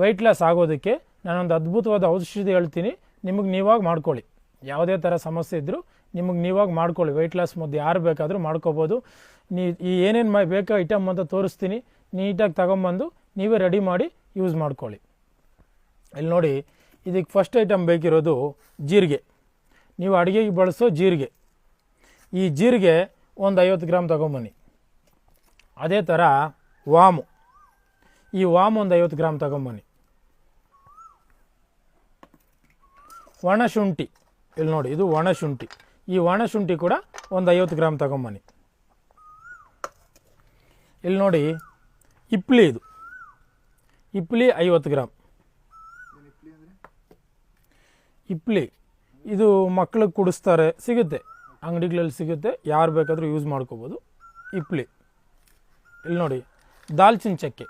Weight loss ಆಗೋದಕ್ಕೆ ನಾನೊಂದು ಅದ್ಭುತವಾದ ಔಷಧಿ ಹೇಳ್ತೀನಿ. ನಿಮಗೆ ನೀವಾಗ ಮಾಡ್ಕೊಳ್ಳಿ. ಯಾವುದೇ ಥರ ಸಮಸ್ಯೆ ಇದ್ದರೂ ನಿಮಗೆ ನೀವಾಗ ಮಾಡ್ಕೊಳ್ಳಿ. ವೆಯ್ಟ್ ಲಾಸ್ ಮುದ್ದೆ ಯಾರು ಬೇಕಾದರೂ ಮಾಡ್ಕೋಬೋದು. ನೀ ಈ ಏನೇನು ಬೇಕೋ ಐಟಮ್ ಅಂತ ತೋರಿಸ್ತೀನಿ. ನೀಟಾಗಿ ತಗೊಂಬಂದು ನೀವೇ ರೆಡಿ ಮಾಡಿ ಯೂಸ್ ಮಾಡ್ಕೊಳ್ಳಿ. ಇಲ್ಲಿ ನೋಡಿ ಇದಕ್ಕೆ ಫಸ್ಟ್ ಐಟಮ್ ಬೇಕಿರೋದು ಜೀರಿಗೆ. ನೀವು ಅಡುಗೆಗೆ ಬಳಸೋ ಜೀರಿಗೆ. ಈ ಜೀರಿಗೆ ಒಂದು ಐವತ್ತು ಗ್ರಾಮ್ ತಗೊಂಬನ್ನಿ. ಅದೇ ಥರ ವಾಮು. ಈ ವಾಮ್ ಒಂದು ಐವತ್ತು ಗ್ರಾಮ್ ತಗೊಂಬನ್ನಿ. ಒಣಶುಂಠಿ ಇಲ್ಲಿ ನೋಡಿ, ಇದು ಒಣಶುಂಠಿ ಈ ಒಣಶುಂಠಿ ಕೂಡ ಒಂದು ಐವತ್ತು ಗ್ರಾಮ್ ತಗೊಂಬನ್ನಿ. ಇಲ್ಲಿ ನೋಡಿ, ಇಪ್ಲಿ ಇದು. ಇಪ್ಲಿ ಐವತ್ತು ಗ್ರಾಮ್. ಇಪ್ಲಿ, ಇದು ಮಕ್ಳಿಗೆ ಕುಡಿಸ್ತಾರೆ, ಸಿಗುತ್ತೆ. ಅಂಗಡಿಗಳಲ್ಲಿ ಸಿಗುತ್ತೆ, ಯಾರು ಬೇಕಾದರೂ ಯೂಸ್ ಮಾಡ್ಕೋಬೋದು. ಇಪ್ಲಿ. ಇಲ್ಲಿ ನೋಡಿ, ದಾಲ್ಚಿನ್ ಚಕ್ಕೆ.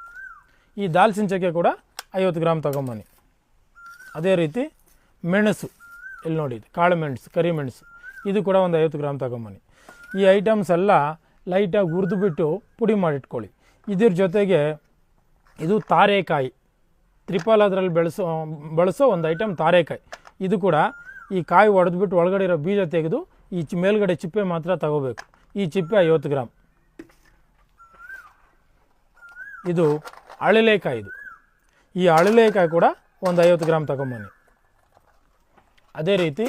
ಈ ದಾಲ್ಚಿನ್ ಚಕ್ಕೆ ಕೂಡ ಐವತ್ತು ಗ್ರಾಮ್ ತಗೊಂಬನ್ನಿ. ಅದೇ ರೀತಿ ಮೆಣಸು, ಇಲ್ಲಿ ನೋಡಿ ಕಾಳು ಮೆಣಸು, ಕರಿ ಮೆಣಸು, ಇದು ಕೂಡ ಒಂದು ಐವತ್ತು ಗ್ರಾಮ್ ತಗೊಂಬನ್ನಿ. ಈ ಐಟಮ್ಸ್ ಎಲ್ಲ ಲೈಟಾಗಿ ಹುರಿದುಬಿಟ್ಟು ಪುಡಿ ಮಾಡಿಟ್ಕೊಳ್ಳಿ. ಇದ್ರ ಜೊತೆಗೆ ಇದು ತಾರೆಕಾಯಿ, ತ್ರಿಪಾಲ್ ಅದರಲ್ಲಿ ಬೆಳೆಸೋ, ಬಳಸೋ ಒಂದು ಐಟಮ್ ತಾರೆಕಾಯಿ. ಇದು ಕೂಡ ಈ ಕಾಯಿ ಒಡೆದ್ಬಿಟ್ಟು ಒಳಗಡೆ ಇರೋ ಬೀಜ ತೆಗೆದು ಈ ಮೇಲ್ಗಡೆ ಚಿಪ್ಪೆ ಮಾತ್ರ ತಗೋಬೇಕು. ಈ ಚಿಪ್ಪೆ ಐವತ್ತು ಗ್ರಾಮ್. ಇದು ಅಳಲೆಕಾಯಿ ಇದು ಈ ಅಳಲೇಕಾಯಿ ಕೂಡ ಒಂದು ಐವತ್ತು ಗ್ರಾಮ್ ತಗೊಂಬನ್ನಿ. ಅದೇ ರೀತಿ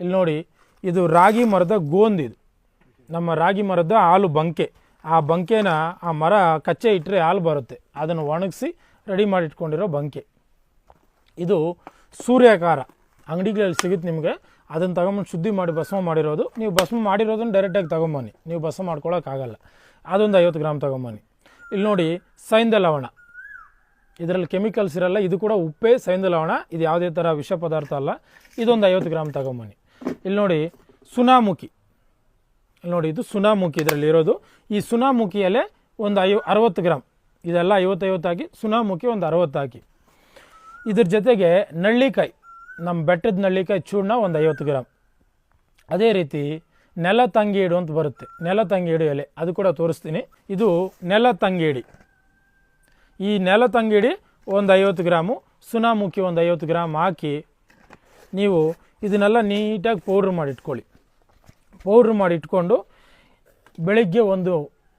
ಇಲ್ಲಿ ನೋಡಿ, ಇದು ರಾಗಿ ಮರದ ಗೋಂದು ಇದು. ನಮ್ಮ ರಾಗಿ ಮರದ ಹಾಲು ಬಂಕೆ. ಆ ಬಂಕೆನ ಆ ಮರ ಕಚ್ಚೆ ಇಟ್ಟರೆ ಹಾಲು ಬರುತ್ತೆ. ಅದನ್ನು ಒಣಗಿಸಿ ರೆಡಿ ಮಾಡಿ ಇಟ್ಕೊಂಡಿರೋ ಬಂಕೆ. ಇದು ಸೂರ್ಯಕಾರ. ಅಂಗಡಿಗಳಲ್ಲಿ ಸಿಗುತ್ತೆ ನಿಮಗೆ. ಅದನ್ನು ತಗೊಂಬಂದು ಶುದ್ಧಿ ಮಾಡಿ ಭಸ್ಮ ಮಾಡಿರೋದು. ನೀವು ಭಸ್ಮ ಮಾಡಿರೋದನ್ನು ಡೈರೆಕ್ಟಾಗಿ ತೊಗೊಂಬನ್ನಿ. ನೀವು ಭಸ್ಮ ಮಾಡ್ಕೊಳ್ಳೋಕ್ಕಾಗಲ್ಲ ಅದೊಂದು ಐವತ್ತು ಗ್ರಾಮ್ ತೊಗೊಂಬನ್ನಿ. ಇಲ್ಲಿ ನೋಡಿ ಸೈಂದ ಲವಣ. ಇದರಲ್ಲಿ ಕೆಮಿಕಲ್ಸ್ ಇರಲ್ಲ, ಇದು ಕೂಡ ಉಪ್ಪೇ ಸೈಂದ ಲವಣ. ಇದು ಯಾವುದೇ ಥರ ವಿಷ ಪದಾರ್ಥ ಅಲ್ಲ. ಇದೊಂದು ಐವತ್ತು ಗ್ರಾಮ್ ತಗೊಂಬನ್ನಿ. ಇಲ್ಲಿ ನೋಡಿ, ಸುನಾಮುಖಿ. ಇಲ್ಲಿ ನೋಡಿ, ಇದು ಸುನಾಮುಖಿ ಇದರಲ್ಲಿ ಇರೋದು. ಈ ಸುನಾಮುಖಿ ಎಲೆ ಒಂದು ಐವ, ಅರವತ್ತು ಗ್ರಾಮ್ ಇದೆಲ್ಲ ಐವತ್ತೈವತ್ತು ಹಾಕಿ ಸುನಾಮುಖಿ ಒಂದು ಅರವತ್ತು ಹಾಕಿ ಇದ್ರ ಜೊತೆಗೆ ನಳ್ಳಿಕಾಯಿ. ನಮ್ಮ ಬೆಟ್ಟದ ನಳ್ಳಿಕಾಯಿ ಚೂರ್ಣ ಒಂದು ಐವತ್ತು ಗ್ರಾಮ್ ಅದೇ ರೀತಿ ನೆಲ ತಂಗೇಡು ಅಂತ ಬರುತ್ತೆ. ನೆಲ ತಂಗೇಡು ಎಲೆ. ಅದು ಕೂಡ ತೋರಿಸ್ತೀನಿ. ಇದು ನೆಲ ತಂಗೇಡಿ. ಈ ನೆಲ ತಂಗೇಡಿ ಒಂದು ಐವತ್ತು ಗ್ರಾಮು, ಸುನಾಮುಖಿ ಒಂದು ಐವತ್ತು ಗ್ರಾಮ್ ಹಾಕಿ ನೀವು ಇದನ್ನೆಲ್ಲ ನೀಟಾಗಿ ಪೌಡ್ರ್ ಮಾಡಿ ಇಟ್ಕೊಳ್ಳಿ. ಪೌಡ್ರ್ ಮಾಡಿ ಇಟ್ಕೊಂಡು ಬೆಳಿಗ್ಗೆ ಒಂದು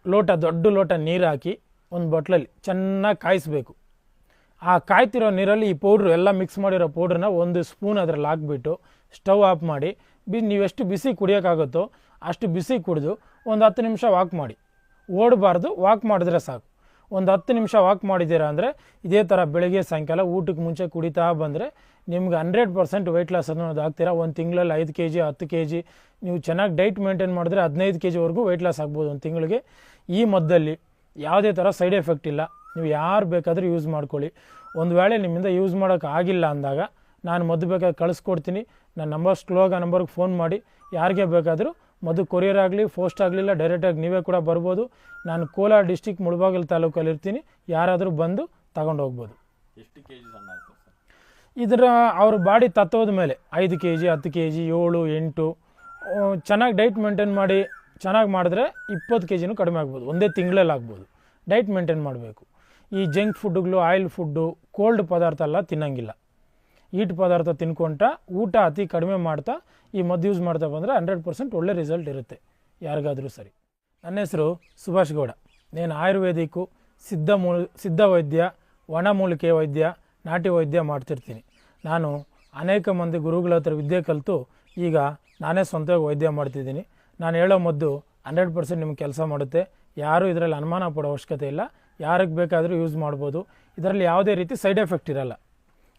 ಲೋಟ, ದೊಡ್ಡ ಲೋಟ ನೀರು ಹಾಕಿ ಒಂದು ಬಟ್ಲಲ್ಲಿ ಚೆನ್ನಾಗಿ ಕಾಯಿಸ್ಬೇಕು. ಆ ಕಾಯ್ತಿರೋ ನೀರಲ್ಲಿ ಈ ಪೌಡ್ರು ಎಲ್ಲ ಮಿಕ್ಸ್ ಮಾಡಿರೋ ಪೌಡ್ರನ್ನ ಒಂದು ಸ್ಪೂನ್ ಅದರಲ್ಲಿ ಹಾಕ್ಬಿಟ್ಟು ಸ್ಟವ್ ಆಫ್ ಮಾಡಿ, ಬಿ ನೀವೆಷ್ಟು ಬಿಸಿ ಕುಡಿಯೋಕ್ಕಾಗುತ್ತೋ ಅಷ್ಟು ಬಿಸಿ ಕುಡಿದು ಒಂದು ಹತ್ತು ನಿಮಿಷ ವಾಕ್ ಮಾಡಿ. ಓಡಬಾರ್ದು, ವಾಕ್ ಮಾಡಿದ್ರೆ ಸಾಕು. ಒಂದು ಹತ್ತು ನಿಮಿಷ ವಾಕ್ ಮಾಡಿದ್ದೀರಾ ಅಂದರೆ ಇದೇ ಥರ ಬೆಳಗ್ಗೆ, ಸಾಯಂಕಾಲ ಊಟಕ್ಕೆ ಮುಂಚೆ ಕುಡಿತಾ ಬಂದರೆ ನಿಮ್ಗೆ ಹಂಡ್ರೆಡ್ ಪರ್ಸೆಂಟ್ ವೆಯ್ಟ್ ಲಾಸ್ ಅನ್ನೋದು ಆಗ್ತೀರಾ. ಒಂದು ತಿಂಗಳಲ್ಲಿ ಐದು ಕೆ ಜಿ ಹತ್ತು ಕೆ ಜಿ ನೀವು ಚೆನ್ನಾಗಿ ಡೈಟ್ ಮೇಂಟೈನ್ ಮಾಡಿದ್ರೆ ಹದಿನೈದು ಕೆ ಜಿವರೆಗೂ ವೆಯ್ಟ್ ಲಾಸ್ ಆಗ್ಬೋದು ಒಂದು ತಿಂಗಳಿಗೆ. ಈ ಮದ್ದಲ್ಲಿ ಯಾವುದೇ ಥರ ಸೈಡ್ ಎಫೆಕ್ಟ್ ಇಲ್ಲ. ನೀವು ಯಾರು ಬೇಕಾದರೂ ಯೂಸ್ ಮಾಡ್ಕೊಳ್ಳಿ. ಒಂದು ವೇಳೆ ನಿಮ್ಮಿಂದ ಯೂಸ್ ಮಾಡೋಕ್ಕಾಗಿಲ್ಲ ಅಂದಾಗ ನಾನು ಮದ್ದು ಬೇಕಾದ್ರೆ ಕಳಿಸ್ಕೊಡ್ತೀನಿ. ನನ್ನ ನಂಬರ್ ಆ ನಂಬರ್ಗೆ ಫೋನ್ ಮಾಡಿ. ಯಾರಿಗೆ ಬೇಕಾದರೂ ಮದ್ದು ಕೊರಿಯರ್ ಆಗಲಿ ಪೋಸ್ಟ್ ಆಗಲಿಲ್ಲ ಡೈರೆಕ್ಟಾಗಿ ನೀವೇ ಕೂಡ ಬರ್ಬೋದು. ನಾನು ಕೋಲಾರ ಡಿಸ್ಟಿಕ್ ಮುಳಬಾಗಿಲು ತಾಲೂಕಲ್ಲಿ ಇರ್ತೀನಿ. ಯಾರಾದರೂ ಬಂದು ತಗೊಂಡು ಹೋಗ್ಬೋದು. ಎಷ್ಟು ಕೆ ಜಿ ಸಣ್ಣ ಇದರ ಅವ್ರ ಬಾಡಿ ತತ್ತೋದ ಮೇಲೆ ಐದು ಕೆ ಜಿ ಹತ್ತು ಕೆ ಜಿ ಏಳು ಎಂಟು ಚೆನ್ನಾಗಿ ಡೈಟ್ ಮೇಂಟೈನ್ ಮಾಡಿ ಚೆನ್ನಾಗಿ ಮಾಡಿದ್ರೆ ಇಪ್ಪತ್ತು ಕೆ ಜಿನೂ ಕಡಿಮೆ ಆಗ್ಬೋದು. ಒಂದೇ ತಿಂಗಳಲ್ಲಿ ಆಗ್ಬೋದು. ಡೈಟ್ ಮೇಂಟೈನ್ ಮಾಡಬೇಕು. ಈ ಜಂಕ್ ಫುಡ್ಗಳು ಆಯಿಲ್ ಫುಡ್ಡು ಕೋಲ್ಡ್ ಪದಾರ್ಥ ಎಲ್ಲ ತಿನ್ನಂಗಿಲ್ಲ. ಈಟ್ ಪದಾರ್ಥ ತಿನ್ಕೊಂತ ಊಟ ಅತಿ ಕಡಿಮೆ ಮಾಡ್ತಾ ಈ ಮದ್ದು ಯೂಸ್ ಮಾಡ್ತಾ ಬಂದರೆ ಹಂಡ್ರೆಡ್ ಪರ್ಸೆಂಟ್ ಒಳ್ಳೆ ರಿಸಲ್ಟ್ ಇರುತ್ತೆ. ಯಾರಿಗಾದರೂ ಸರಿ. ನನ್ನ ಹೆಸರು ಸುಭಾಷ್ ಗೌಡ. నేను ಆಯುರ್ವೇದಿಕ್ಕು ಸಿದ್ಧ ಮೂಲ ಸಿದ್ಧ ವೈದ್ಯ ಒಣಮೂಲಿಕೆ ವೈದ್ಯ, ನಾಟಿ ವೈದ್ಯ ಮಾಡ್ತಿರ್ತೀನಿ. ನಾನು ಅನೇಕ ಮಂದಿ ಗುರುಗಳ ಹತ್ರ ವಿದ್ಯೆ ಕಲಿತು ಈಗ ನಾನೇ ಸ್ವಂತವಾಗಿ ವೈದ್ಯ ಮಾಡ್ತಿದ್ದೀನಿ. ನಾನು ಹೇಳೋ ಮದ್ದು ಹಂಡ್ರೆಡ್ ಪರ್ಸೆಂಟ್ ನಿಮ್ಗೆ ಕೆಲಸ ಮಾಡುತ್ತೆ. ಯಾರೂ ಇದರಲ್ಲಿ ಅನುಮಾನ ಪಡೋ ಅವಶ್ಯಕತೆ ಇಲ್ಲ. ಯಾರಿಗೆ ಬೇಕಾದರೂ ಯೂಸ್ ಮಾಡ್ಬೋದು. ಇದರಲ್ಲಿ ಯಾವುದೇ ರೀತಿ ಸೈಡ್ ಎಫೆಕ್ಟ್ ಇರಲ್ಲ.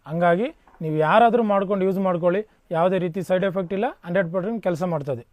ಹಂಗಾಗಿ ನೀವು ಯಾರಾದರೂ ಮಾಡ್ಕೊಂಡು ಯೂಸ್ ಮಾಡ್ಕೊಳ್ಳಿ ಯಾವುದೇ ರೀತಿ ಸೈಡ್ ಎಫೆಕ್ಟ್ ಇಲ್ಲ ಹಂಡ್ರೆಡ್ ಪರ್ಸೆಂಟ್ ಕೆಲಸ ಮಾಡ್ತದೆ.